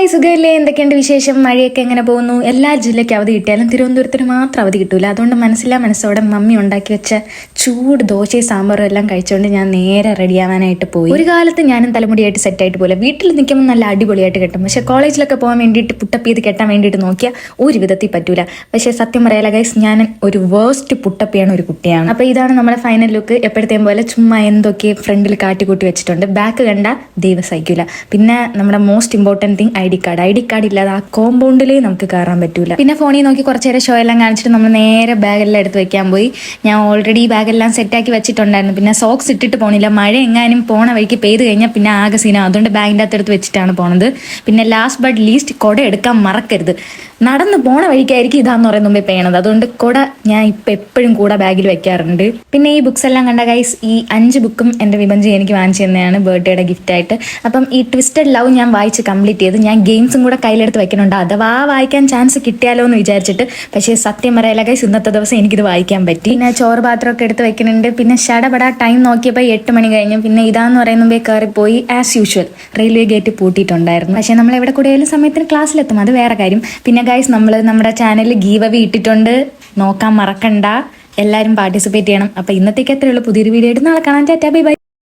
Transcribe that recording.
Hi സുഖമില്ലേ എന്തൊക്കെയുണ്ട് വിശേഷം? മഴയൊക്കെ എങ്ങനെ പോകുന്നു? എല്ലാ ജില്ലയ്ക്കും അവധി കിട്ടിയാലും തിരുവനന്തപുരത്തിന് മാത്രം അവധി കിട്ടൂല. അതുകൊണ്ട് മനസ്സിലാ മനസ്സോടെ മമ്മി ഉണ്ടാക്കി വെച്ച ചൂട് ദോശയും സാമ്പാറും എല്ലാം കഴിച്ചുകൊണ്ട് ഞാൻ നേരെ റെഡിയാവാനായിട്ട് പോയി. ഒരു കാലത്ത് ഞാനും തലമുടിയായിട്ട് സെറ്റായിട്ട് പോലെ വീട്ടിൽ നിൽക്കുമ്പോൾ നല്ല അടിപൊളിയായിട്ട് കിട്ടും. പക്ഷേ കോളേജിലൊക്കെ പോകാൻ വേണ്ടിയിട്ട് പുട്ടപ്പ് ചെയ്ത് കെട്ടാൻ വേണ്ടിയിട്ട് നോക്കിയാൽ ഒരു വിധത്തിൽ പറ്റൂല. പക്ഷേ സത്യം പറയാല ഗൈസ് ഞാൻ ഒരു വേസ്റ്റ് പുട്ടപ്പിയാണ് ഒരു കുട്ടിയാണ്. അപ്പോൾ ഇതാണ് നമ്മുടെ ഫൈനൽ ലുക്ക് എപ്പോഴത്തെയും പോലെ ചുമ്മാ എന്തൊക്കെ ഫ്രണ്ടിൽ കാട്ടിക്കൂട്ടി വെച്ചിട്ടുണ്ട്. ബാക്ക് കണ്ട ദൈവം പിന്നെ നമ്മുടെ most important thing I D card. I D card ഇല്ലാതെ ആ കോമ്പൗണ്ടിലേ നമുക്ക് കയറാൻ പറ്റൂല. പിന്നെ ഫോണിൽ നോക്കി കുറച്ച് നേരം ഷോ എല്ലാം കാണിച്ചിട്ട് നമ്മൾ നേരെ ബാഗെല്ലാം എടുത്ത് വെക്കാൻ പോയി. ഞാൻ ഓൾറെഡി ബാഗെല്ലാം സെറ്റാക്കി വെച്ചിട്ടുണ്ടായിരുന്നു. പിന്നെ സോക്സ് ഇട്ടിട്ട് പോണില്ല. മഴ എങ്ങാനും പോണ വഴിക്ക് പെയ്ത് കഴിഞ്ഞാൽ പിന്നെ ആകെ സീനം അതുകൊണ്ട് ബാഗിന്റെ അകത്തെടുത്ത് വെച്ചിട്ടാണ് പോണത്. പിന്നെ ലാസ്റ്റ് ബട്ട് ലീസ്റ്റ് കുട എടുക്കാൻ മറക്കരുത്. നടന്ന് പോണ വഴിക്കായിരിക്കും ഇതാന്ന് പറയുന്ന മുമ്പേ പെയ്യണത്. അതുകൊണ്ട് കുട ഞാൻ ഇപ്പം എപ്പോഴും കൂടെ ബാഗിൽ വെക്കാറുണ്ട്. പിന്നെ ഈ ബുക്സ് എല്ലാം കണ്ട ഗൈസ് ഈ അഞ്ച് ബുക്കും എന്റെ വിമഞ്ചി എനിക്ക് വാങ്ങിച്ചു തന്നെയാണ് ബർത്ത്ഡേയുടെ ഗിഫ്റ്റ് ആയിട്ട്. അപ്പം ഈ ട്വിസ്റ്റഡ് ലവ് ഞാൻ വായിച്ച് കംപ്ലീറ്റ് ചെയ്ത് ഞാൻ ഗെയിംസും കൂടെ കയ്യിലെടുത്ത് വെക്കുന്നുണ്ട് അഥവാ വായിക്കാൻ ചാൻസ് കിട്ടിയാലോ എന്ന് വിചാരിച്ചിട്ട്. പക്ഷേ സത്യം പറയാല ഗൈസ് ഇന്നത്തെ ദിവസം എനിക്കിത് വായിക്കാൻ പറ്റി. പിന്നെ ചോറ് പാത്രമൊക്കെ എടുത്ത് വെക്കുന്നുണ്ട്. പിന്നെ ഷടപട ടൈം നോക്കിയപ്പോൾ എട്ട് മണി കഴിഞ്ഞു. പിന്നെ ഇതാന്ന് പറയുന്ന മുമ്പേ കയറിപ്പോയി ആസ് യൂഷ്വൽ റെയിൽവേ ഗേറ്റ് പൂട്ടിയിട്ടുണ്ടായിരുന്നു. പക്ഷേ നമ്മൾ എവിടെ കൂടിയാലും സമയത്തിന് ക്ലാസ്സിലെത്തും അത് വേറെ കാര്യം. പിന്നെ ഗൈസ് നമ്മൾ നമ്മുടെ ചാനലിൽ ഗീവ ഇട്ടിട്ടുണ്ട്. നോക്കാൻ മറക്കണ്ട. എല്ലാവരും പാർട്ടിസിപ്പേറ്റ് ചെയ്യണം. അപ്പോൾ ഇന്നത്തേക്ക് എത്രയുള്ളൂ? പുതിയൊരു വീഡിയോ ആയിട്ട് നാളെ കാണാൻ ടാറ്റാ ബൈ ബൈ